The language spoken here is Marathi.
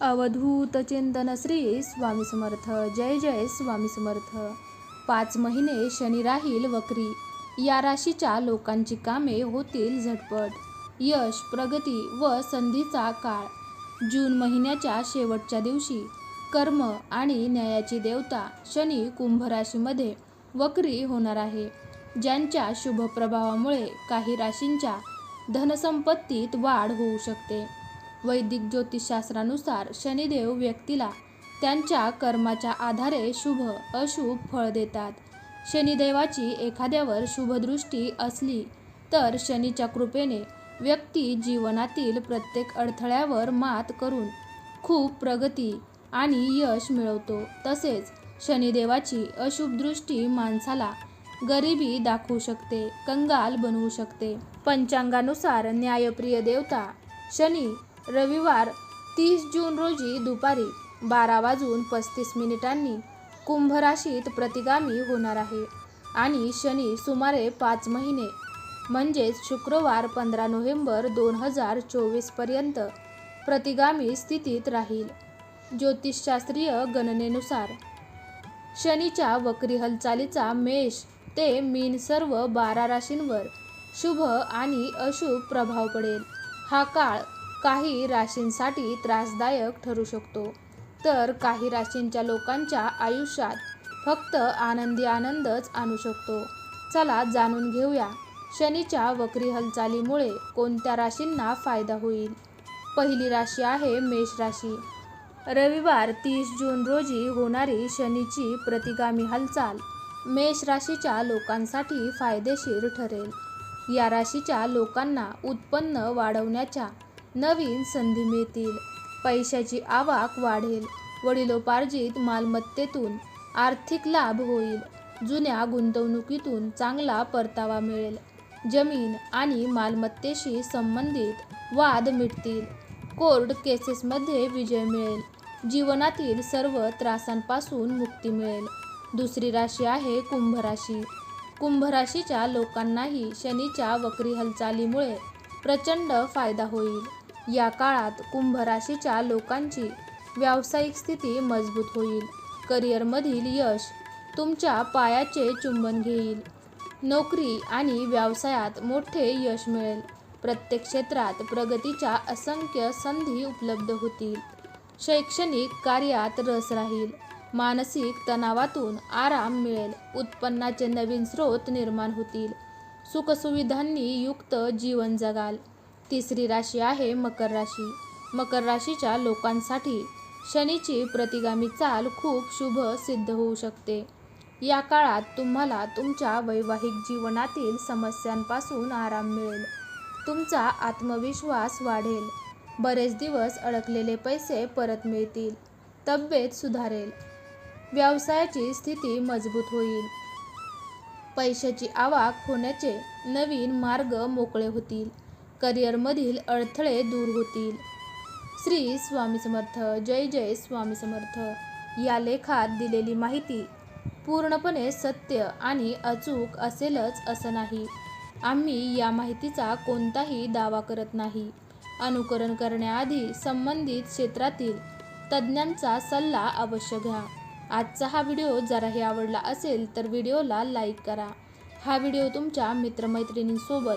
अवधूत चिंतन श्री स्वामी समर्थ. जय जय स्वामी समर्थ. पाच महिने शनी राहील वक्री. या राशीच्या लोकांची कामे होतील झटपट. यश प्रगती व संधीचा काळ. जून महिन्याच्या शेवटच्या दिवशी कर्म आणि न्यायाची देवता शनी कुंभ राशीमध्ये वक्री होणार आहे. ज्यांच्या शुभ प्रभावामुळे काही राशींच्या धनसंपत्तीत वाढ होऊ शकते. वैदिक ज्योतिषशास्त्रानुसार शनिदेव व्यक्तीला त्यांच्या कर्माच्या आधारे शुभ अशुभ फळ देतात. शनिदेवाची एखाद्यावर शुभदृष्टी असली तर शनीच्या कृपेने व्यक्ती जीवनातील प्रत्येक अडथळ्यावर मात करून खूप प्रगती आणि यश मिळवतो. तसेच शनिदेवाची अशुभ दृष्टी माणसाला गरिबी दाखवू शकते कंगाल बनवू शकते. पंचांगानुसार न्यायप्रिय देवता शनी रविवार तीस जून रोजी दुपारी बारा वाजून पस्तीस मिनिटांनी कुंभ राशीत प्रतिगामी होणार आहे आणि शनी सुमारे पाच महिने म्हणजेच शुक्रवार पंधरा नोव्हेंबर दोन हजार चोवीसपर्यंत प्रतिगामी स्थितीत राहील. ज्योतिषशास्त्रीय गणनेनुसार शनीच्या वक्री हालचालीचा मेष ते मीन सर्व बारा राशींवर शुभ आणि अशुभ प्रभाव पडेल. हा काळ काही राशींसाठी त्रासदायक ठरू शकतो. तर काही राशींच्या लोकांच्या आयुष्यात फक्त आनंदी आनंदच आणू शकतो. चला जाणून घेऊया शनीच्या वक्री हालचालीमुळे कोणत्या राशींना फायदा होईल. पहिली राशी आहे मेष राशी. रविवार तीस जून रोजी होणारी शनीची प्रतिगामी हालचाल मेष राशीच्या लोकांसाठी फायदेशीर ठरेल. या राशीच्या लोकांना उत्पन्न वाढवण्याच्या नवीन संधी मिळतील. पैशाची आवक वाढेल. वडिलोपार्जित मालमत्तेतून आर्थिक लाभ होईल. जुन्या गुंतवणुकीतून चांगला परतावा मिळेल. जमीन आणि मालमत्तेशी संबंधित वाद मिटतील. कोर्ट केसेसमध्ये विजय मिळेल. जीवनातील सर्व त्रासांपासून मुक्ती मिळेल. दुसरी राशी आहे कुंभ राशी. कुंभ राशीच्या लोकांनाही शनीच्या वक्री हालचालीमुळे प्रचंड फायदा होईल. या काळात कुंभ राशीच्या लोकांची व्यावसायिक स्थिती मजबूत होईल. करिअरमधील यश तुमच्या पायाचे चुंबन घेईल. नोकरी आणि व्यवसायात मोठे यश मिळेल. प्रत्येक क्षेत्रात प्रगतीच्या असंख्य संधी उपलब्ध होतील. शैक्षणिक कार्यात रस राहील. मानसिक तणावातून आराम मिळेल. उत्पन्नाचे नवीन स्रोत निर्माण होतील. सुखसुविधांनी युक्त जीवन जगाल. तिसरी राशी आहे मकर राशी. मकर राशीच्या लोकांसाठी शनीची प्रतिगामी चाल खूप शुभ सिद्ध होऊ शकते. या काळात तुम्हाला तुमच्या वैवाहिक जीवनातील समस्यांपासून आराम मिळेल. तुमचा आत्मविश्वास वाढेल. बरेच दिवस अडकलेले पैसे परत मिळतील. तब्येत सुधारेल. व्यवसायाची स्थिती मजबूत होईल. पैशाची आवक होण्याचे नवीन मार्ग मोकळे होतील. करिअरमधील अडथळे दूर होतील. श्री स्वामी समर्थ जय जय स्वामी समर्थ या लेखात दिलेली माहिती पूर्णपणे सत्य आणि अचूक असेलच असं नाही. आम्ही या माहितीचा कोणताही दावा करत नाही. अनुकरण करण्याआधी संबंधित क्षेत्रातील तज्ज्ञांचा सल्ला अवश्य घ्या. आजचा हा व्हिडिओ जराही आवडला असेल तर व्हिडिओला लाईक करा. हा व्हिडिओ तुमच्या मित्रमैत्रिणींसोबत